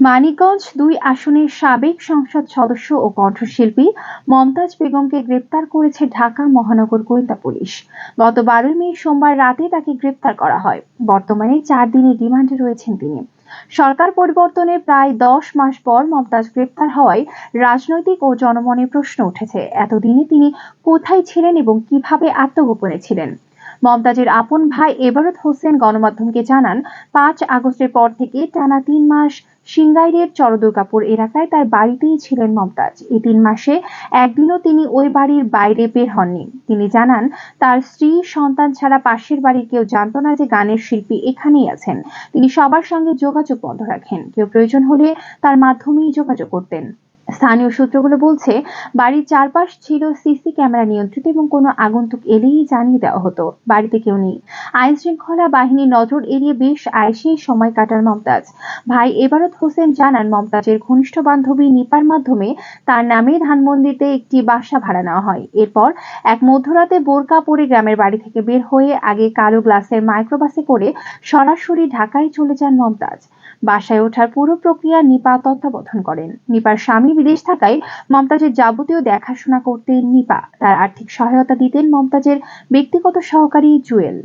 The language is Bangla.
মানিকগঞ্জ দুই আসনের সাবেক সংসদ সদস্য ও কণ্ঠশিল্পী মমতাজ বেগমকে গ্রেপ্তার করেছে ঢাকা মহানগর গোয়েন্দা পুলিশ। গত বারোই মে সোমবার রাতে তাকে গ্রেপ্তার করা হয়। বর্তমানে চার দিনের রিমান্ডে রয়েছেন তিনি। সরকার পরিবর্তনের প্রায় দশ মাস পর মমতাজ গ্রেপ্তার হওয়ায় রাজনৈতিক ও জনমনে প্রশ্ন উঠেছে। এতদিনে তিনি কোথায় ছিলেন এবং কীভাবে আত্মগোপনে ছিলেন? মমতাজের আপন ভাই এবারত হোসেন গণমাধ্যমকে জানান, পাঁচ আগস্টের পর থেকে টানা তিন মাস সিংগাইরের চরদুর্গাপুর এলাকায় তার বাড়িতেই ছিলেন মমতাজ। এই তিন মাসে একদিনও তিনি ওই বাড়ির বাইরে বের হননি। তিনি জানান, তার স্ত্রী সন্তান ছাড়া পাশের বাড়ির কেউ জানতো না যে গানের শিল্পী এখানেই আছেন। তিনি সবার সঙ্গে যোগাযোগ বন্ধ রাখেন। কেউ প্রয়োজন হলে তার মাধ্যমেই যোগাযোগ করতেন। স্থানীয় সূত্রগুলো বলছে, বাড়ির চারপাশ ছিল সিসি ক্যামেরা নিয়ন্ত্রিত এবং কোনো আগন্তুক এলেই জানিয়ে দেওয়া হতো। বাড়িতে কেউ নেই। আইন শৃঙ্খলা বাহিনীর নজর এড়িয়ে বেশ আয়েসেই সময় কাটান মমতাজ। ভাই এবারত হোসেন জানান, মমতাজের ঘনিষ্ঠ বান্ধবী নিপার মাধ্যমে তার নামে ধানমন্দিতে একটি বাসা ভাড়া নেওয়া হয়। এরপর এক মধ্যরাতে বোরকা পরে গ্রামের বাড়ি থেকে বের হয়ে আগে কালো গ্লাসের মাইক্রোবাসে করে সরাসরি ঢাকায় চলে যান মমতাজ। বাসায় ওঠার পুরো প্রক্রিয়া নিপা তত্ত্বাবধান করেন। নিপার স্বামী বিদেশ থাকায় মমতাজের যাবতীয় দেখাশোনা করতেন নিপা। তার আর্থিক সহায়তা দিতেন মমতাজের ব্যক্তিগত সহকারী জুয়েল।